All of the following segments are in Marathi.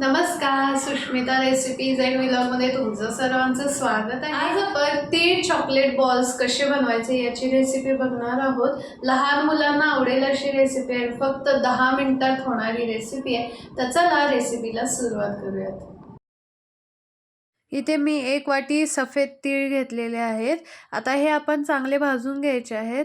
नमस्कार सुष्मिता रेसिपीज अँड विलॉगमध्ये तुमचं सर्वांचं स्वागत आहे. आज आपण तीळ चॉकलेट बॉल्स कसे बनवायचे याची रेसिपी बघणार आहोत. लहान मुलांना आवडेल अशी रेसिपी आहे फक्त दहा मिनिटात होणारी रेसिपी आहे. तर चला रेसिपीला सुरुवात करूयात. इथे मी एक वाटी सफेद तीळ घेतलेले आहेत. आता हे आपण चांगले भाजून घ्यायचे आहेत.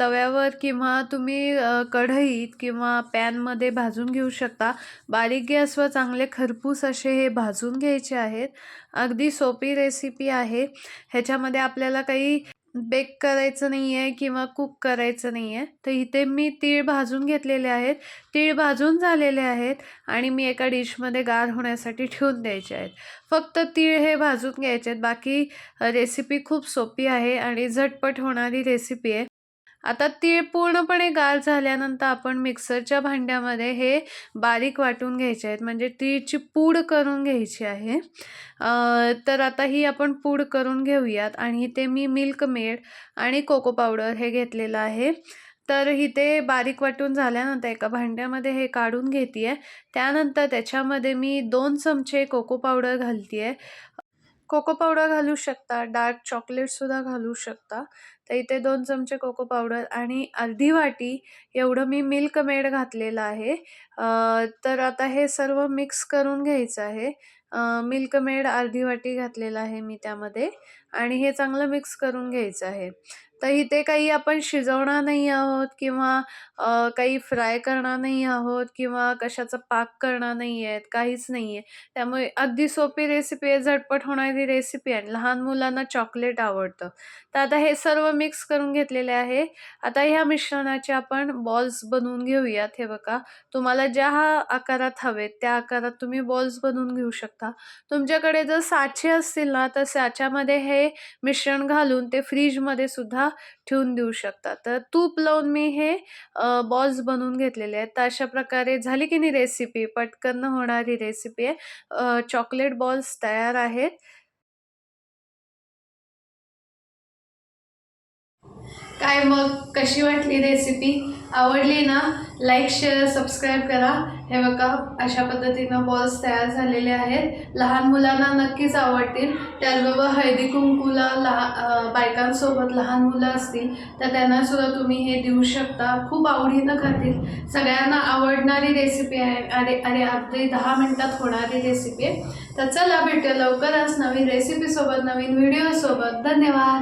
तव्यावर किंवा तुम्ही कढईत किंवा पॅनमध्ये भाजून घेऊ शकता. बारीक गॅसवर चांगले खरपूस असे हे भाजून घ्यायचे आहेत. अगदी सोपी रेसिपी आहे. ह्याच्यामध्ये आपल्याला काही बेक करायचं नाही आहे किंवा कुक करायचं नाही आहे तर इथे मी तीळ भाजून घेतलेले आहेत. तीळ भाजून झालेले आहेत आणि मी एका डिशमध्ये गार होण्यासाठी ठेवून द्यायचे आहेत. फक्त तीळ हे भाजून घ्यायचे आहेत. बाकी रेसिपी खूप सोपी आहे आणि झटपट होणारी रेसिपी आहे. आता तीळ पूर्णपणे गार झाल्यानंतर आपण मिक्सरच्या भांड्यामध्ये हे बारीक वाटून घ्यायचे आहेत. म्हणजे तीळची पूड करून घ्यायची आहे. तर आता ही आपण पूड करून घेऊयात आणि ते मी मिल्क मेड आणि कोको पावडर हे घेतलेलं आहे. तर इथे बारीक वाटून झाल्यानंतर एका भांड्यामध्ये हे काढून घेते आहे त्यानंतर त्याच्यामध्ये मी दोन चमचे कोको पावडर घालते आहे कोको पावडर घालू शकता डार्क चॉकलेटसुद्धा घालू शकता. तर इथे दोन चमचे कोको पावडर आणि अर्धी वाटी एवढं मी मिल्क मेड घातलेलं आहे. तर आता हे सर्व मिक्स करून घ्यायचं आहे. मिल्क मेड अर्धी वाटी घातलेलं आहे मी त्यामध्ये आणि हे चांगलं मिक्स करून घ्यायचं आहे. तर इथे काही आपण शिजवणार नाही आहोत किंवा काही फ्राय करणार नाही आहोत किंवा कशाचा पाक करणार नाही आहेत काहीच नाही आहे. त्यामुळे अगदी सोपी रेसिपी आहे झटपट होणारी रेसिपी आहे लहान मुलांना चॉकलेट आवडतं. तर आता हे सर्व मिक्स करून घेतलेले आहे. आता ह्या मिश्रणाचे आपण बॉल्स बनवून घेऊयात. हे बघा तुम्हाला ज्या आकारात हवेत त्या आकारात तुम्ही बॉल्स बनवून घेऊ शकता. तुमच्याकडे जर साचे असतील ना तर साच्यामध्ये हे मिश्रण घालून ते फ्रीजमध्ये सुद्धा ठेवून देऊ शकता. तर तूप लावून मी हे बॉल्स बनवून घेतलेले आहेत. तर अशा प्रकारे झाली की नाही रेसिपी पटकन होणारी रेसिपी आहे. चॉकलेट बॉल्स तयार आहेत. काय मग? कशी वाटली रेसिपी आवडली ना लाईक शेअर सबस्क्राईब करा. हे बघा अशा पद्धतीनं बॉल्स तयार झालेले आहेत. लहान मुलांना नक्कीच आवडतील. त्याचबरोबर हळदी कुंकूला लहा बायकांसोबत लहान मुलं असतील तर त्यांनासुद्धा तुम्ही हे देऊ शकता. खूप आवडीनं खातील. सगळ्यांना आवडणारी रेसिपी आहे. अरे अरे अगदी दहा मिनटात होणारी रेसिपी आहे. तर चला भेटूया लवकरच नवीन रेसिपीसोबत नवीन व्हिडिओसोबत धन्यवाद.